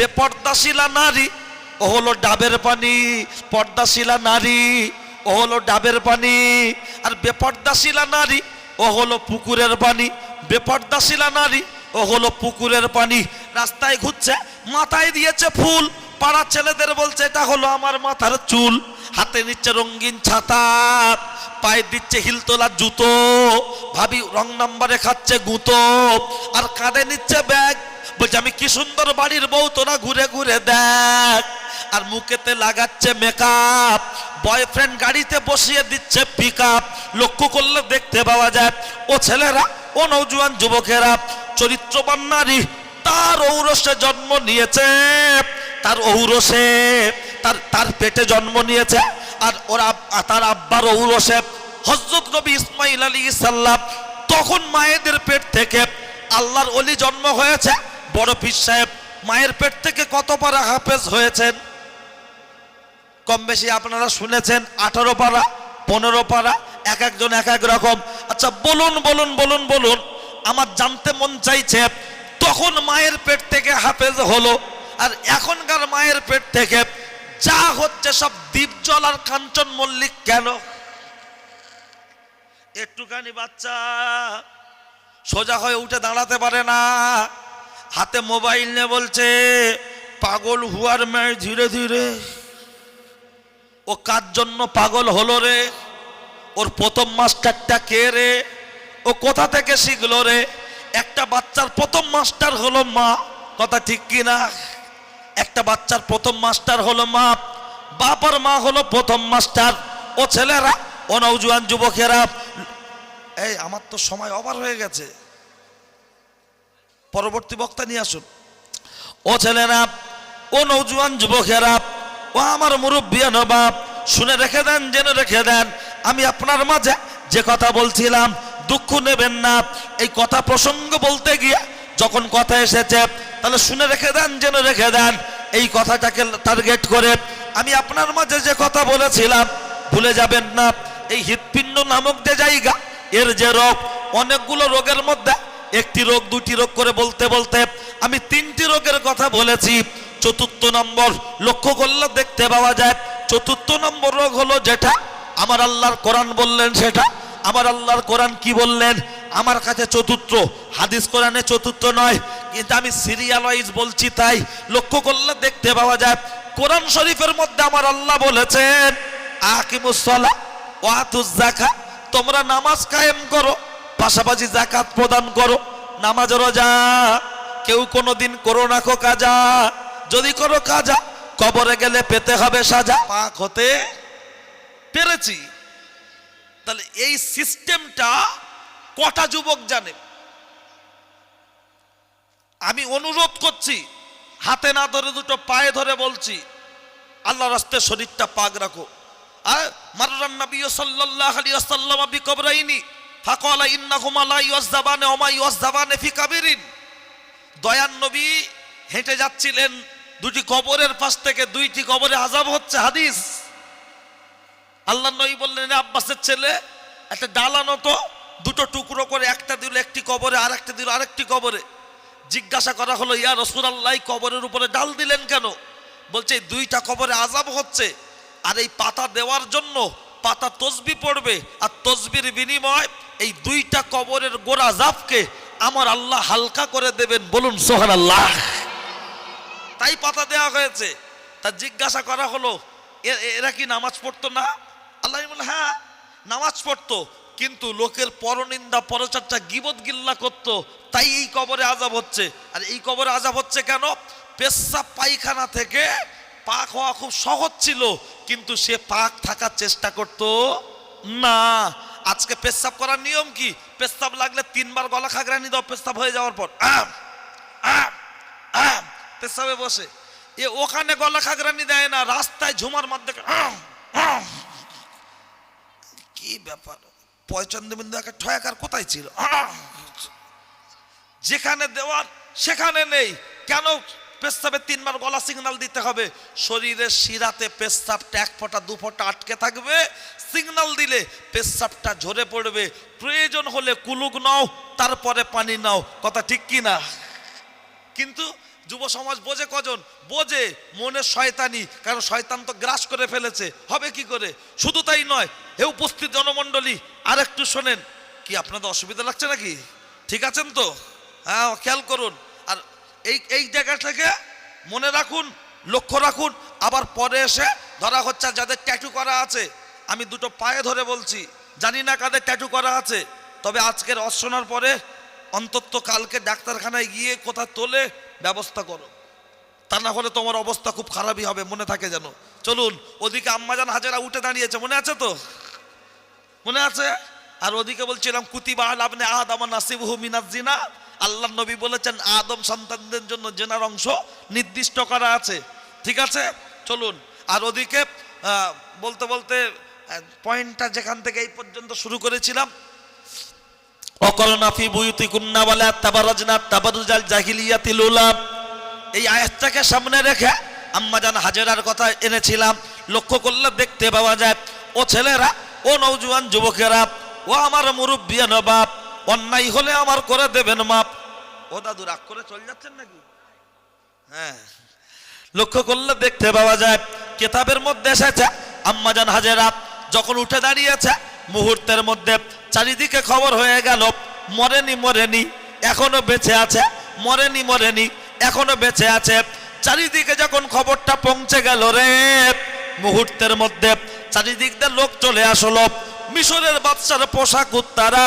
বেপর্দাশীলা নারী, ও হলো ডাবের পানি, পর্দাশীলা নারী, ও হলো ডাবের পানি। আর বেপর্দাশীলা নারী, ও হলো পুকুরের পানি। বেপর্দাশীলা নারী, ও হলো পুকুরের পানি। রাস্তায় ঘুরছে, মাথায় দিয়েছে ফুল। পাড়ার ছেলেদের বলছে, এটা হলো আমার মাথার চুল। হাতে নিচ্ছে রঙিন ছাতা, পায়ে দিচ্ছে হিলতোলা জুতো। ভাবি রং নাম্বারে খাচ্ছে গুঁতো। আর কাঁধে নিচ্ছে ব্যাগ। বলছে, আমি কি সুন্দর বাড়ির বউ তোরা ঘুরে ঘুরে দেখ। আর মুখেতে লাগাচ্ছে মেকআপ বয়ফ্রেন্ড গাড়িতে বসিয়ে দিচ্ছে পিক লক্ষ্য করলে দেখতে পাওয়া যায়, ও ছেলেরা, ও নৌজুয়ান যুবকেরা, চরিত্রবান নারী, তার ঔরসে জন্ম নিয়েছে, তার ঔরসে, তার তার পেটে জন্ম নিয়েছে, আর ওরা তার আব্বার ঔরসে হজরত নবী ইসমাইল আলী সাল্লাম তখন মায়েদের পেট থেকে আল্লাহর অলি জন্ম হয়েছে বড় পীর সাহেব, মায়ের পেট থেকে কত পারা হাফেজ হয়েছেন? কম বেশি আপনারা শুনেছেন, আঠারো পারা, পনেরো পারা, এক একজন এক এক রকম। আচ্ছা বলুন বলুন বলুন বলুন, আমার জানতে মন চাইছে, তখন মায়ের পেট থেকে হাফেজ হলো, আর এখনকার মায়ের পেট থেকে যা হচ্ছে সব দ্বীপজল আর কাঞ্চন মল্লিক কেন? একটুখানি বাচ্চা, সোজা হয়ে উঠে দাঁড়াতে পারে না। হাতে মোবাইল নিয়ে বলছে, পাগল হুয়ার মেয়ে ধীরে ধীরে। ও কার জন্য পাগল হলো রে? ওর প্রথম মাস্টারটা কে রে? ও কোথা থেকে শিখলো রে? একটা বাচ্চার প্রথম মাস্টার হলো মা। কথা ঠিক কি না? একটা বাচ্চার প্রথম মাস্টার হলো মা, বাপার মা হলো প্রথম মাস্টার। ও ছেলেরা, ও যুবকেরা, এই, আমার তো সময় অবার হয়ে গেছে। পরবর্তী বক্তা নিয়ে আসুন। ও ছেলেরা, ও নৌজুয়ান যুবকেরা, ও আমার মুরব্বিয়া নবাব, শুনে রেখে দেন, জেনে রেখে দেন, আমি আপনার মাঝে যে কথা বলছিলাম, দুঃখ নেবেন না। এই কথা প্রসঙ্গ বলতে গিয়ে যখন কথা এসেছে, তাহলে শুনে রেখে দেন, জেনে রেখে দেন, এই কথাটাকে টার্গেট করে আমি আপনার মাঝে যে কথা বলেছিলাম, ভুলে যাবেন না। এই হৃৎপিণ্ড নামক যে জায়গা, এর যে রোগ, অনেকগুলো রোগের মধ্যে একটি রোগ দুটি রোগ করে বলতে বলতে আমি তিনটি রোগের কথা বলেছি। চতুর্থ নম্বর লক্ষ্য করলে দেখতে পাওয়া যায়, চতুর্থ নম্বর রোগ হলো যেটা আমার আল্লাহর কোরআন বললেন সেটা। আমার আল্লাহর কোরআন কি বললেন? আমার কাছে চতুর্থ। হাদিস কোরআনে চতুর্থ নয়, কিন্তু আমি সিরিয়াল ওয়াইজ বলছি তাই। লক্ষ্য করলে দেখতে পাওয়া যায়, কোরআন শরীফের মধ্যে আমার আল্লাহ বলেছেন আকিমুসলা ওয়াতুজ তোমরা নামাজ কায়েম করো। পাশাপাশি জাকাত প্রদান করো, নামাজ রোজা, কেউ কোনোদিন করো না কো কাজা, যদি করো কাজা, কবরে গেলে পেতে হবে সাজা। পাক হতে পেরেছি। তাহলে এই সিস্টেমটা কটা যুবক জানে? আমি অনুরোধ করছি, হাতে না ধরে দুটো পায়ে ধরে বলছি, আল্লাহ রাস্তে শরীরটা পাক রাখো। আর মাররান নবী সাল্লাল্লাহু আলাইহি ওয়াসাল্লাম বিকবরাইনি ফাকালা ইন্নাহুমা লা ইউযাবানে ওয়া মা ইউযাবানে ফি কাবিরিন। দয়ান নবী হেঁটে যাচ্ছিলেন, দুটি কবরের পাশ থেকে দুইটি কবরে আজাব হচ্ছে হাদিস। আল্লাহ নবী বললেন আব্বাসের ছেলে, একটা ডালানো তো, দুটো টুকরো করে একটা দিল একটি কবরে, আর একটা দিল আরেকটি কবরে। জিজ্ঞাসা করা হলো, ইয়া রসুল আল্লাহ কবরের উপরে ডাল দিলেন কেন? বলছে দুইটা কবরে আজাব হচ্ছে, আর এই পাতা দেওয়ার জন্য পাতা তসবি পড়বে, আর তসবির বিনিময় এই দুইটা কবরের গোড়া জাপকে আমার আল্লাহ হালকা করে দেবেন বলুন সোহান আল্লাহ তাই পাতা দেওয়া হয়েছে। তা জিজ্ঞাসা করা হলো এরা কি নামাজ পড়তো না? আল্লাহ হ্যাঁ নামাজ পড়তো, কিন্তু লোকের পরনিন্দা পরচর্চা গিবত গিল্লা করতো। তাই এই কবরে আজাব হচ্ছে। আর এই কবরে আজাব হচ্ছে কেন? পেশাব পায়খানা থেকে পাক হওয়া খুব সহজ ছিল, কিন্তু সে পাক থাকার চেষ্টা করতো না। আজকে পেশাব করার নিয়ম কি? পেশাব লাগলে তিনবার গলা খাগড়ানি দাও, পেশাব হয়ে যাওয়ার পর। পেশাবে বসে। এ ওখানে গলা খাগড়ানি দেয় না, রাস্তায় ঝুমার আহ। কি ব্যাপার? পয়চন্দ্র বিন্দু একটা ঠয়াকার কোথায় ছিল। যেখানে দেওয়ার, সেখানে নেই। কেন পেশাবে তিনবার গলা সিগনাল দিতে হবে। শরীরের শিরাতে পেশাবটা এক ফোঁটা, দু ফোঁটা আটকে থাকবে। সিগনাল দিলে পেশাবটা ঝরে পড়বে। প্রয়োজন হলে কুলুক নাও, তারপরে পানি নাও। কথা ঠিক কি না? কিন্তু যুব সমাজ বোঝে কজন? বোঝে মনের শয়তানি, কারণ শয়তান তো গ্রাস করে ফেলেছে। হবে কি করে? শুধু তাই নয়, হে উপস্থিত জনমণ্ডলী আর একটু শোনেন। কি আপনাদের অসুবিধা লাগছে নাকি? ঠিক আছেন তো? হ্যাঁ খেয়াল করুন। এই এই জায়গা থেকে মনে রাখুন, লক্ষ্য রাখুন, আবার পরে এসে ধরা হচ্ছে যাদের ট্যাটু করা আছে, আমি দুটো পায়ে ধরে বলছি, জানি না কাদের ট্যাটু করা আছে, তবে আজকের অশোনার পরে অন্তত কালকে ডাক্তারখানায় গিয়ে কোথা তোলে ব্যবস্থা করো। তা না হলে তোমার অবস্থা খুব খারাপই হবে, মনে থাকে যেন। চলুন, ওদিকে আম্মাজান হাজারা উঠে দাঁড়িয়েছে, মনে আছে তো? মনে আছে? আর ওদিকে বলছিলাম কুতিবা আল আপনি আদম নাসিবহু মিনাজ জিনা। আল্লাহ নবী বলেছেন, আদম সন্তানদের জন্য জেনার অংশ নির্দিষ্ট করা আছে। ঠিক আছে? চলুন। আর ওদিকে বলতে বলতে পয়েন্টটা যেখান থেকে এই পর্যন্ত শুরু করেছিলাম। অকরনা ফি বুয়ুতি কুন্না বলে তাবারাজনা তাবারুজাল জাহিলিয়াতি লুলাম এই আয়াতটাকে সামনে রেখে আম্মাজান হাজেরার কথা এনেছিলাম। লক্ষ্য করলে দেখতে পাওয়া যায়, ও ছেলেরা, ও নৌজওয়ান যুবকেরা, ও আমার মুরব্বিয়া নবাব অন্যায় হলে আমার করে দেবেন মাপ। ও দাদু রাগ করে চলে যাচ্ছেন নাকি? হ্যাঁ। লক্ষ্য করলে দেখতে পাওয়া যায় কেতাবের মধ্যে এসেছে আম্মাজান হাজেরা যখন উঠে দাঁড়িয়েছে মুহূর্তের মধ্যে চারিদিকে খবর হয়ে গেল মরেনি মরেনি এখনও বেঁচে আছে মরেনি মরেনি এখনও বেঁচে আছে। চারিদিকে যখন খবরটা পৌঁছে গেল রে মুহূর্তের মধ্যে চারিদিক দিয়ে লোক চলে আসলো মিশরের বাচ্চার পোশাক উত্তারা।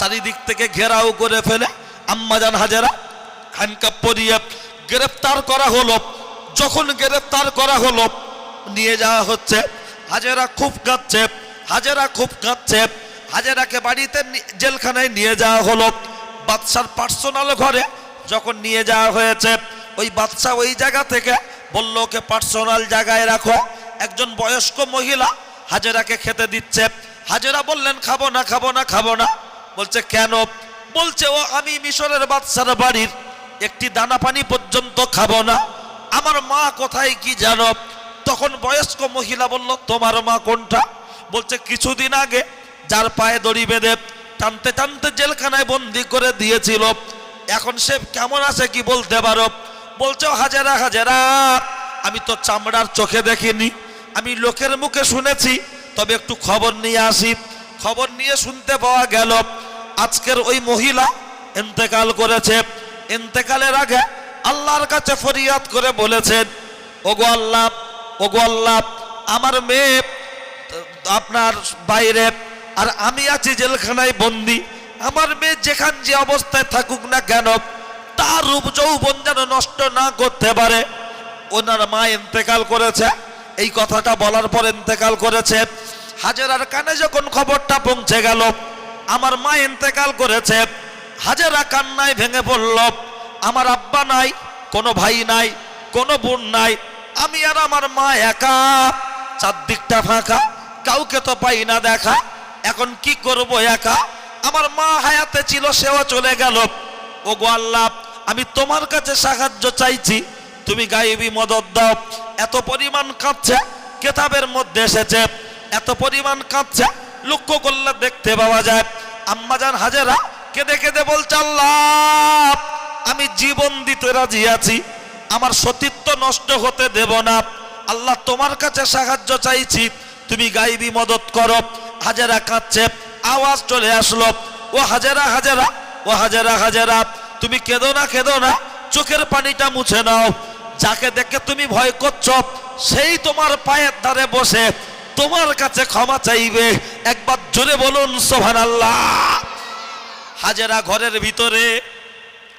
চারিদিক থেকে ঘেরাও করে ফেলে। আম্মাজান হাজেরা হ্যান্ডকাপ পরিয়ে গ্রেফতার করা হলো। যখন গ্রেফতার করা হলো, নিয়ে যাওয়া হচ্ছে। হাজেরা খুব কাঁদছে, হাজেরা খুব কাঁদছে। হাজেরাকে বাড়িতে জেলখানায় নিয়ে যাওয়া হলো। বাদশার পার্সোনাল ঘরে যখন নিয়ে যাওয়া হয়েছে, ওই বাদশা ওই জায়গা থেকে বলল, ওকে পার্সোনাল জায়গায় রাখো। একজন বয়স্ক মহিলা হাজেরাকে খেতে দিচ্ছে। হাজেরা বললেন, খাব না খাব না খাব না। বলছে, কেন? বলছে, ও, আমি মিশরের বাদশার বাড়ির একটি দানা পানি পর্যন্ত খাব না। আমার মা কোথায় কি জানো? তখন বয়স্ক মহিলা বলল, তোমার মা কোনটা? বলছে, কিছুদিন আগে যার পায়ে দড়ি বেঁধে টানতে টানতে জেলখানায় বন্দি করে দিয়েছিল। এখন সে কেমন আছে কি বলতে পারো? বলছে, "ও, হাজারা হাজারা, আমি তো চামড়ার চোখে দেখিনি। আমি লোকের মুখে শুনেছি, তবে একটু খবর নিয়ে আসি। খবর নিয়ে শুনতে পাওয়া গেল, আজকের ওই মহিলা ইন্তেকাল করেছে। ইন্তেকালের আগে আল্লাহর কাছে ফরিয়াদ করে বলেছেন, ওগো আল্লাহ ওগো আল্লাহ, আমার মেয়ে, আপনার বাইরে, আর আমি আছি জেলখানায় বন্দি। আমার মেয়ে যেখান যে অবস্থায় থাকুক না কেন, তার রূপ যৌবন যেন নষ্ট না করতে পারে। ওনার মা ইন্তেকাল করেছে। এই কথাটা বলার পর ইন্তেকাল করেছে। হাজারার কানে যখন খবরটা পৌঁছে গেল, আমার মা ইন্তেকাল করেছে। হাজারা কান্নায় ভেঙে পড়ল, আমার আব্বা নাই, কোনো ভাই নাই, কোনো বোন নাই, আমি আর আমার মা একা। চারদিকটা ফাঁকা, কাউকে তো পাই না দেখা, এখন কি করব একা? আমার মা হায়াতে ছিল, সেও চলে গেল। ও গো আল্লাহ, আমি তোমার কাছে সাহায্য চাইছি, তুমি গায়েবী মদত দাও। এত পরিমাণ কাঁদছে, কেতাবের মধ্যে এসেছে। এত পরিমাণ কাঁদছে, লক্ষ্য করলে দেখতে পাওয়া যায় আম্মাজান হাজেরা কেঁদে কেঁদে বলছে, আল্লাহ, আমি জীবন দিতে রাজি আছি, আমার সতীত্ব নষ্ট হতে দেব না। আল্লাহ তোমার কাছে সাহায্য চাইছি, তুমি গাইবি মদত করো। হাজারা কাঁদছে, আওয়াজ চলে আসলো, ও হাজারা হাজারা, ও হাজারা হাজারা, তুমি কেঁদো না কেঁদো না, চোখের পানিটা মুছে নাও। যাকে দেখে তুমি ভয় করছ, সেই তোমার পায়ের ধারে বসে তোমার কাছে ক্ষমা চাইবে। একবার জোরে বলুন সোহান আল্লাহ হাজেরা ঘরের ভিতরে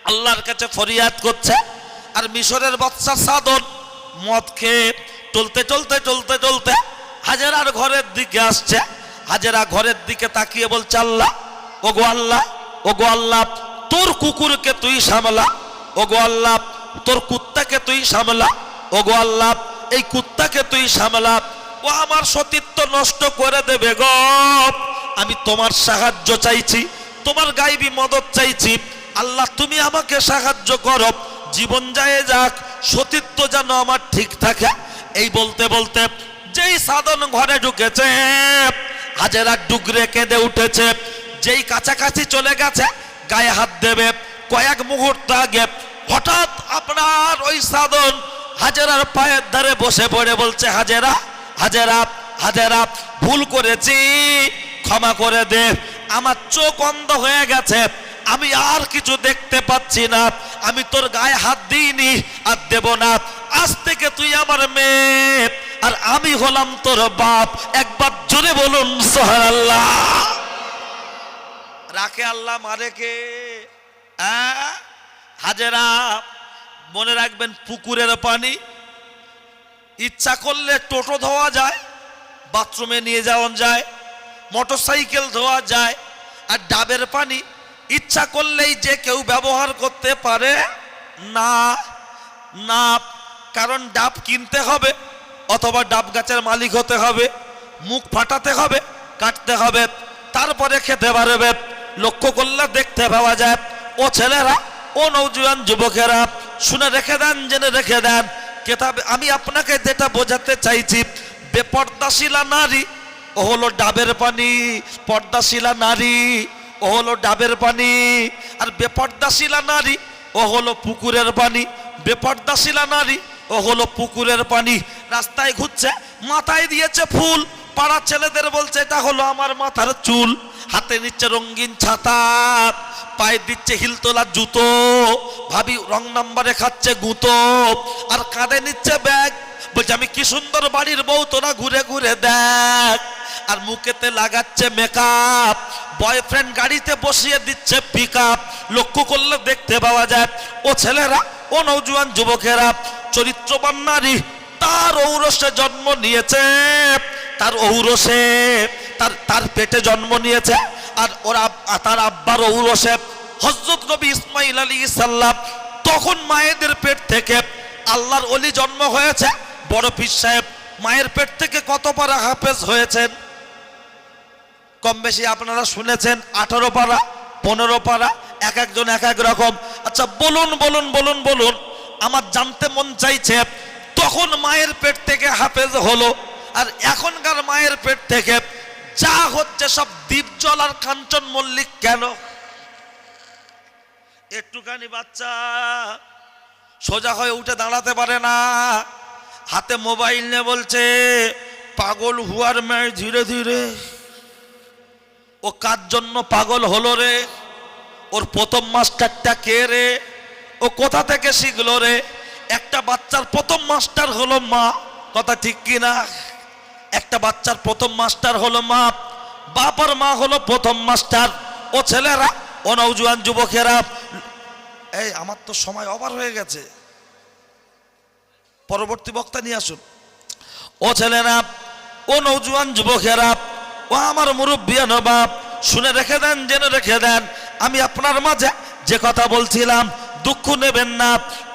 আল্লাহর কাছে ফরিয়াদ করছে, আর মিশরের বাচ্চা সাধন মদ খেয়ে চলতে চলতে চলতে চলতে হাজারার ঘরের দিকে আসছে। হাজারা ঘরের দিকে তাকিয়ে বলছে, আল্লাহ ও গো আল্লাহ ও গো আল্লাহ, তোর কুকুরকে তুই সামলা। ও গো আল্লাহ, তোর কুত্তাকে তুই সামলা। ও গো আল্লাহ, এই কুত্তাকে তুই সামলা। ও আমার সতীত্ব নষ্ট করে দেবে গ। আমি তোমার সাহায্য চাইছি, তোমার গাইবি মদত চাইছি। আল্লাহ, তুমি আমাকে সাহায্য করো। জীবন যায় যাক, সতীত্ব যেন আমার ঠিক থাকে। এই বলতে বলতে যেই সাধন ঘরে ঢুকেছে, হাজেরা ডুগরে কেঁদে উঠেছে। যেই কাছাকাছি চলে গেছে, গায়ে হাত দেবে। কয়েক মুহূর্ত আগে হঠাৎ আপনার ওই সাধন হাজেরার পায়ের ধারে বসে পড়ে বলছে, হাজেরা হাজেরা হাজেরা ভুল করেছি, ক্ষমা করে দে। আমার চোখ অন্ধ হয়ে গেছে, আমি আর কিছু দেখতে পাচ্ছি না। আমি তোর গায়ে হাত দিইনি আর দেব না। আজ থেকে তুই আমার মেয়ে, আর আমি হলাম তোর বাপ। একবার জোরে বলুন সোহারাল্লাহ রাখে আল্লাহ মারে কে? হাজেরা মনে রাখবেন পুকুরের পানি। ইচ্ছা করলে টোটো ধোয়া যায়, বাথরুমে নিয়ে যাওয়া যায়, মোটরসাইকেল ধোয়া যায়, আর ডাবের পানি, ইচ্ছা করলেই যে কেউ ব্যবহার করতে পারে, না না, কারণ ডাব কিনতে হবে, অথবা ডাব গাছের মালিক হতে হবে, মুখ ফাটাতে হবে, কাটতে হবে, তারপরে খেতে পারবে, লক্ষ্য করলে দেখতে পাওয়া যায়, ও ছেলেরা, ও নৌজুয়ান যুবকেরা, শুনে রেখে দেন, জেনে রেখে দেন কেতাব, আমি আপনাকে যেটা বোঝাতে চাইছি, বেপর্দাশিলা নারী, ও হলো ডাবের পানি। পর্দাশিলা নারী, ও হলো ডাবের পানি। আর বেপর্দাশিলা নারী, ও হলো পুকুরের পানি। বেপর্দাশিলা নারী, ও হলো পুকুরের পানি। রাস্তায় ঘুরছে, মাথায় দিয়েছে ফুল। পাড়ার ছেলেদের বলছে, এটা হলো আমার মাথার চুল, হাতে নিচ্ছে রঙিন ছাতা, পায়ে দিচ্ছে হিলতোলা জুতো, ভাবি রং নাম্বারে খাচ্ছে গুঁতো, আর কাঁধে নিচ্ছে ব্যাগ। বলছে, আমি কি সুন্দর বাড়ির বউ তোরা ঘুরে ঘুরে দেখ। আর মুখেতে লাগাচ্ছে মেকআপ বয়ফ্রেন্ড গাড়িতে বসিয়ে দিচ্ছে পিক লক্ষ্য করলে দেখতে পাওয়া যায়, ও ছেলেরা, ও নৌজুয়ান যুবকেরা, চরিত্রবান নারী তার ঔরসে জন্ম নিয়েছে। তার ঔরসে, তার তার পেটে জন্ম নিয়েছে। আর ওরা তার আব্বার ঔরসে হজরত নবী ইসমাইল আলী সাল্লাম তখন মায়েদের পেট থেকে আল্লাহর অলি জন্ম হয়েছে। বড় পীর সাহেব মায়ের পেট থেকে কত পারা হাফেজ হয়েছেন? কম বেশি আপনারা শুনেছেন, আঠারো পারা, পনেরো পারা, এক একজন এক এক রকম। আচ্ছা বলুন বলুন বলুন বলুন। আমার জানতে মন চাইছে তখন মায়ের পেট থেকে হাফেজ হলো। আর এখনকার মায়ের পেট থেকে যা হচ্ছে সব দ্বীপজল আর কাঞ্চন মল্লিক কেন? একটুখানি বাচ্চা, সোজা হয়ে উঠে দাঁড়াতে পারে না। হাতে মোবাইল নিয়ে বলছে, পাগল হুয়ার মেয়ে ধীরে ধীরে। ও কার জন্য পাগল হলো রে? ওর প্রথম মাস্টারটা কে রে? ও কোথা থেকে শিখলো রে? একটা বাচ্চার প্রথম মাস্টার হলো মা। কথা ঠিক কি না একটা বাচ্চার প্রথম মাস্টার হলো মা। বাপ আর মা হলো প্রথম মাস্টার। ও ছেলেরা, ও নৌজুয়ান যুবকেরা, এই আমার তো সময় অবার হয়ে গেছে। পরবর্তী বক্তা নিয়ে আসুন। ও ছেলেরা, ও নৌজুয়ান যুবকেরা, ও আমার মুরব্বিয়ান বাপ শুনে রেখে দেন, জেনে রেখে দেন, আমি আপনার মাঝে যে কথা বলছিলাম দুঃখ নেবেন না।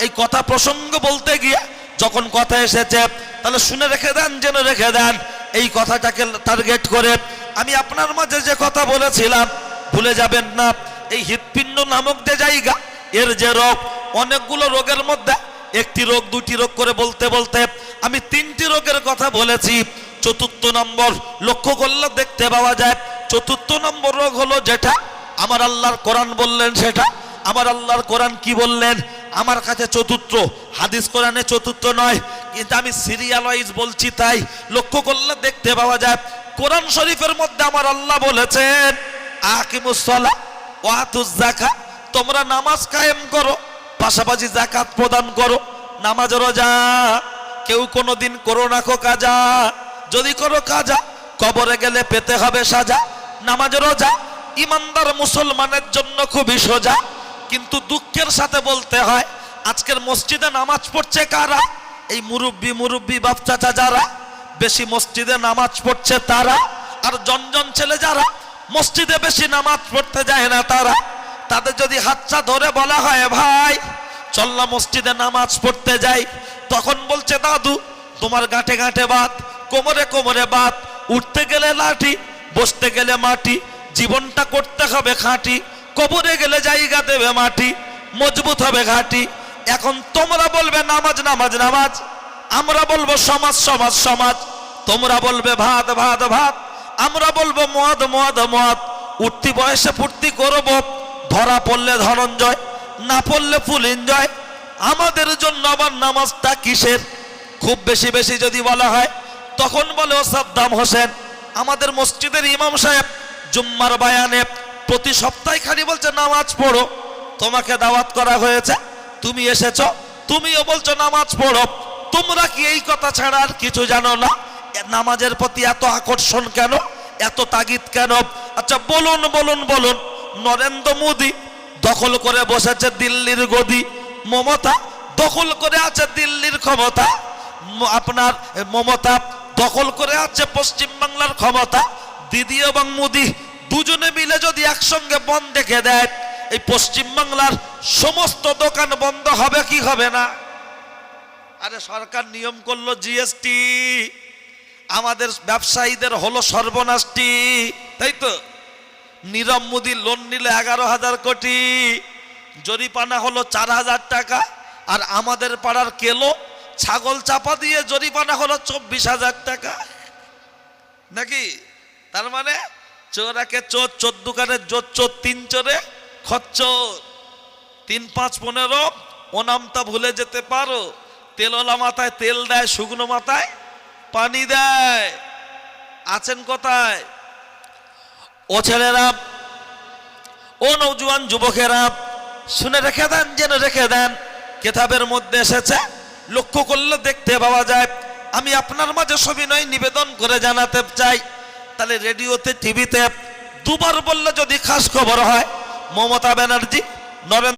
এই কথা প্রসঙ্গ বলতে গিয়ে যখন কথা এসেছে, তাহলে শুনে রেখে দেন, জেনে রেখে দেন। এই কথাটাকে টার্গেট করে আমি আপনার মাঝে যে কথা বলেছিলাম, ভুলে যাবেন না। এই হৃৎপিণ্ড নামক যে জায়গা, এর যে রোগ, অনেকগুলো রোগের মধ্যে একটি রোগ, দুটি রোগ করে বলতে বলতে আমি তিনটি রোগের কথা বলেছি। চতুর্থ নম্বর, লক্ষ্য করলে দেখতে পাওয়া যায়, চতুর্থ নম্বর রোগ হলো যেটা, আমার আল্লাহর কোরআন বললেন সেটা। আমার আল্লাহর কোরআন কি বললেন? আমার কাছে চতুর্থ, হাদিস কোরআনে চতুর্থ নয়, কিন্তু আমি সিরিয়াল ওয়াইজ বলছি তাই লক্ষ্য করলে দেখতে পাওয়া যায়, কোরআন শরীফের মধ্যে আমার আল্লাহ বলেছেন আকিমুসলা ওয়াতুজ জাকা তোমরা নামাজ কায়েম করো, পাশাপাশি জাকাত প্রদান করো, নামাজ রোজা, কেউ কোনো দিন করো না খো কাজা, যদি করো কাজা, কবরে গেলে পেতে হবে সাজা, নামাজ রোজা, ইমানদার মুসলমানের জন্য খুবই সোজা। কিন্তু দুঃখের সাথে বলতে হয়, আজকের মসজিদে নামাজ পড়ছে কারা? এই মুরব্বি মুরব্বি বাপ চাচা যারা বেশি মসজিদে নামাজ পড়ছে তারা, আর জনজন ছেলে যারা, মসজিদে বেশি নামাজ পড়তে যায় না তারা, তাদের যদি হাতটা ধরে বলা হয়, ভাই, চল না মসজিদে নামাজ পড়তে যাই। তখন বলছে, দাদু, তোমার গাঁটে গাঁটে বাত, কোমরে কোমরে বাত, উঠতে গেলে লাঠি, বসতে গেলে মাটি, জীবনটা করতে হবে খাঁটি। কবরে গেলে জায়গা দেবে মাটি, মজবুত হবে ঘাটি। এখন তোমরা বলবে, নামাজ নামাজ নামাজ। আমরা বলব, সমাজ সমাজ সমাজ। তোমরা বলবে, ভাত ভাত ভাত। আমরা বলব, মদ মদ মদ। উঠতি বয়সে ফুর্তি করব, ধরা পড়লে ধনঞ্জয়, না পড়লে ফুল এনজয় আমাদের জন্য আবার নামাজটা কিসের? খুব বেশি বেশি যদি বলা হয়, তখন বলে ও সাদ্দাম হোসেন, আমাদের মসজিদের ইমাম সাহেব, জুম্মার বায়ানে প্রতি সপ্তাহে খালি বলছে, নামাজ পড়ো। তোমাকে দাওয়াত করা হয়েছে। তুমি এসেছ, তুমিও বলছো, নামাজ পড়ো। তোমরা কি এই কথা ছাড়া আর কিছু জানো না? নামাজের প্রতি এত আকর্ষণ কেন? এত তাগিদ কেন? আচ্ছা বলুন বলুন বলুন। নরেন্দ্র মোদী দখল করে বসেছে দিল্লির গদি। মমতা দখল করে আছে দিল্লির ক্ষমতা। আপনার মমতা দখল করে আছে পশ্চিম বাংলার ক্ষমতা। দিদি এবং মোদি দুজনে মিলে যদি একসঙ্গে বন্ধ রেখে দেয়, এই পশ্চিম বাংলার সমস্ত দোকান বন্ধ হবে কি হবে না? আরে সরকার নিয়ম করল জিএসটি আমাদের ব্যবসায়ীদের হলো সর্বনাশটি তাই তো? নীরব মোদী লোন নিলে এগারো হাজার কোটি, জরিপানা হলো চার হাজার টাকা, আর আমাদের পাড়ার কেলো ছাগল চাপা দিয়ে জরিপানা হলো চব্বিশ হাজার টাকা। নাকি? তার মানে চোরাকে চোর চোর দোকানের জোর চোর তিন চোরে খচ্চর তিন, পাঁচ, পনেরো, ও নামটা ভুলে যেতে পারো। তেলওয়ালা মাথায় তেল দেয়, শুকনো মাথায় পানি দেয়। আছেন কোথায়? ও ছেলেরা, ও নৌজওয়ান যুবকেরা, শুনে রেখে দেন, যেন রেখে দেন। কেতাবের মধ্যে এসেছে, লক্ষ্য করলে দেখতে পাওয়া যায়। আমি আপনার মাঝে সবিনয় নিবেদন করে জানাতে চাই। তাহলে রেডিওতে টিভিতে দুবার বললে যদি খাস খবর হয় মমতা ব্যানার্জি নরেন্দ্র